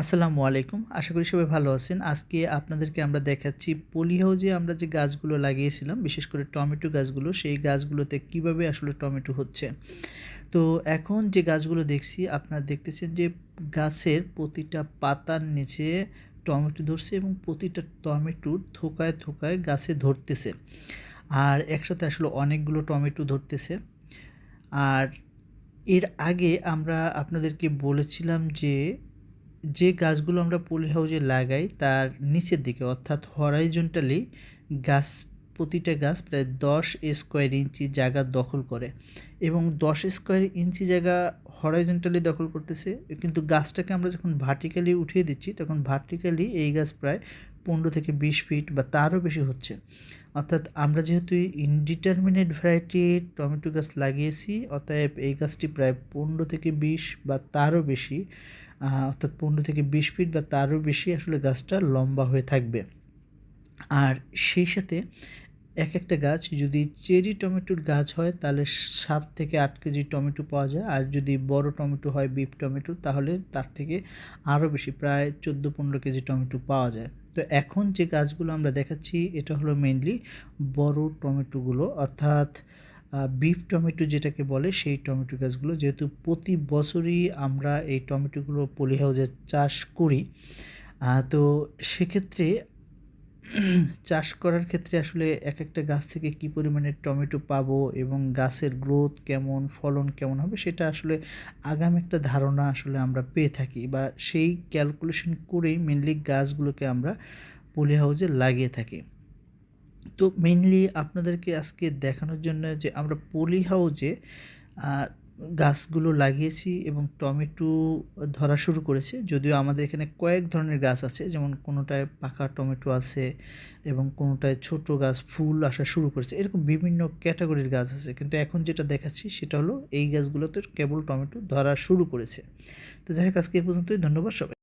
আসসালামু আলাইকুম। আশা করি সবাই ভালো আছেন। আজকে আপনাদেরকে আমরা দেখাচ্ছি পলি হাউজে আমরা যে গাছগুলো লাগিয়েছিলাম, বিশেষ করে টমেটো গাছগুলো, সেই গাছগুলোতে কীভাবে আসলে টমেটো হচ্ছে। তো এখন যে গাছগুলো দেখছি, আপনারা দেখতেছেন যে গাছের প্রতিটা পাতার নিচে টমেটো ধরছে এবং প্রতিটা টমেটো থোকায় থোকায় গাছে ধরতেছে। আর একসাথে আসলে অনেকগুলো টমেটো ধরতেছে। আর এর আগে আমরা আপনাদেরকে বলেছিলাম যে যে গাছগুলো আমরা পলি হাউজে লাগাই তার নিচের দিকে, অর্থাৎ হরাইজন্টালি গাছ, প্রতিটা গাছ প্রায় দশ স্কোয়ার ইঞ্চি জায়গা দখল করে এবং দশ স্কোয়ার ইঞ্চি জায়গা হরাইজন্টালি দখল করতেছে। কিন্তু গাছটাকে আমরা যখন ভার্টিক্যালি উঠিয়ে দিচ্ছি, তখন ভার্টিক্যালি এই গাছ প্রায় পনেরো থেকে বিশ ফিট বা তারও বেশি হচ্ছে। অর্থাৎ আমরা যেহেতু ইনডিটারমিনেট ভ্যারাইটির টমেটো গাছ লাগিয়েছি, অতএব এই গাছটি প্রায় পনেরো থেকে বিশ বা তারও বেশি। অর্থাৎ পনেরো থেকে বিশ ফিট বা তারও বেশি আসলে গাছটা লম্বা হয়ে থাকবে। আর সেই সাথে এক একটা গাছ, যদি চেরি টমেটোর গাছ হয়, তাহলে সাত থেকে আট কেজি টমেটো পাওয়া যায়। আর যদি বড় টমেটো হয়, বিফ টমেটো, তাহলে তার থেকে আরও বেশি, প্রায় চোদ্দ পনেরো কেজি টমেটো পাওয়া যায়। তো এখন যে গাছগুলো আমরা দেখাচ্ছি, এটা হলো মেনলি বড় টমেটোগুলো। অর্থাৎ বিফ টমেটো যেটাকে বলে, সেই টমেটো গাছগুলো যেহেতু প্রতি বছরই আমরা এই টমেটোগুলো পলি হাউজে চাষ করি তো সেক্ষেত্রে চাষ করার ক্ষেত্রে আসলে এক একটা গাছ থেকে কি পরিমাণে টমেটো পাবো এবং গাছের গ্রোথ কেমন, ফলন কেমন হবে সেটা আসলে আগাম একটা ধারণা আসলে আমরা পেয়ে থাকি বা সেই ক্যালকুলেশন করেই মেনলি গাছগুলোকে আমরা পলি হাউজে লাগিয়ে থাকি। তো মেইনলি আপনাদেরকে আজকে দেখানোর জন্য যে আমরা পলি হাউজে গাছগুলো লাগিয়েছি এবং টমেটো ধরা শুরু করেছে। যদিও আমাদের এখানে কয়েক ধরনের গাছ আছে, যেমন কোনোটায় পাকা টমেটো আছে এবং কোনোটায় ছোট গাছ, ফুল আসা শুরু করেছে। এরকম বিভিন্ন ক্যাটাগরির গাছ আছে। কিন্তু এখন যেটা দেখাচ্ছি সেটা হলো এই গাছগুলোতে কেবল টমেটো ধরা শুরু করেছে। তো যাই হোক, আজকে এ পর্যন্তই। ধন্যবাদ সবাই